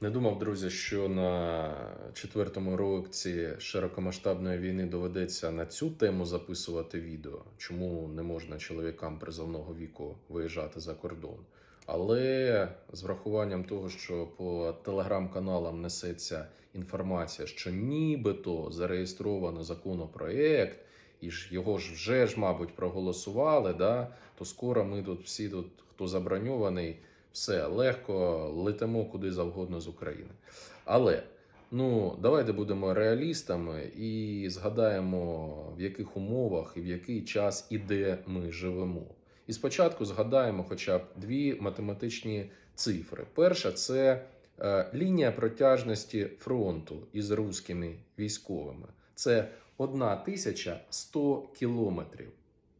Не думав, друзі, що на четвертому році широкомасштабної війни доведеться на цю тему записувати відео, чому не можна чоловікам призовного віку виїжджати за кордон. Але з врахуванням того, що по телеграм-каналам несеться інформація, що нібито зареєстровано законопроект, і ж його ж вже ж, мабуть, проголосували, да, то скоро ми тут всі тут, хто заброньований, все легко летимо куди завгодно з України. Але ну давайте будемо реалістами і згадаємо, в яких умовах і в який час і де ми живемо. І спочатку згадаємо хоча б дві математичні цифри. Перша це е, лінія протяжності фронту із руськими військовими. Це 1100 кілометрів.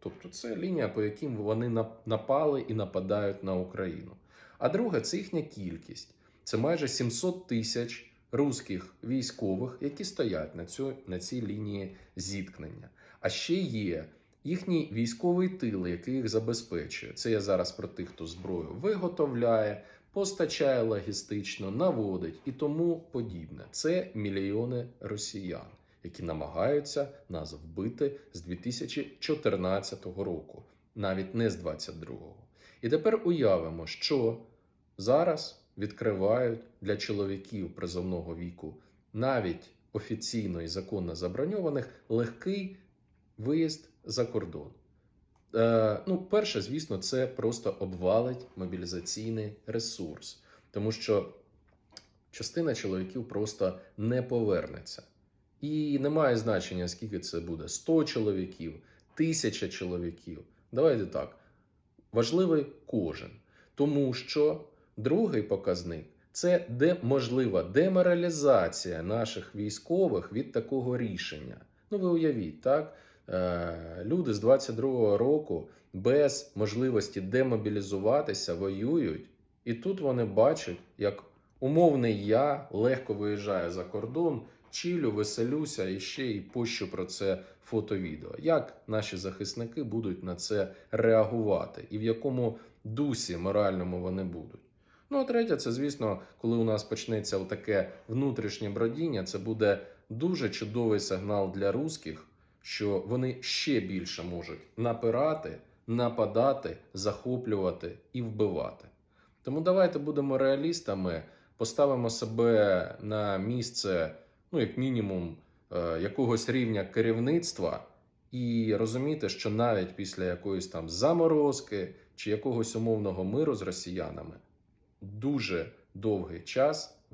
Тобто це лінія, по яким вони напали і нападають на Україну. А друге, це їхня кількість. Це майже 700 тисяч руських військових, які стоять на, цю, на цій лінії зіткнення. А ще є їхній військовий тил, який їх забезпечує. Це я зараз про тих, хто зброю виготовляє, постачає логістично, наводить і тому подібне. Це мільйони росіян, які намагаються нас вбити з 2014 року, навіть не з 22-го. І тепер уявимо, що зараз відкривають для чоловіків призовного віку, навіть офіційно і законно заброньованих, легкий виїзд за кордон. Е, ну, перше, звісно, це просто обвалить мобілізаційний ресурс, тому що частина чоловіків просто не повернеться. І немає значення, скільки це буде: 100 чоловіків, 1000 чоловіків. Давайте так. Важливий кожен. Тому що другий показник це де можлива деморалізація наших військових від такого рішення. Ну, ви уявіть, так? Е, люди з 22-го року без можливості демобілізуватися воюють, і тут вони бачать, як умовний я легко виїжджає за кордон, чилю, веселюся і ще й пощу про це фото-відео. Як наші захисники будуть на це реагувати, і в якому дусі моральному вони будуть? Ну, а третє, це, звісно, коли у нас почнеться таке внутрішнє бродіння, це буде дуже чудовий сигнал для русських, що вони ще більше можуть напирати, нападати, захоплювати і вбивати. Тому давайте будемо реалістами, поставимо себе на місце, ну, як мінімум, е, якогось рівня керівництва, і розуміти, що навіть після якоїсь там заморозки чи якогось умовного миру з росіянами дуже довгий час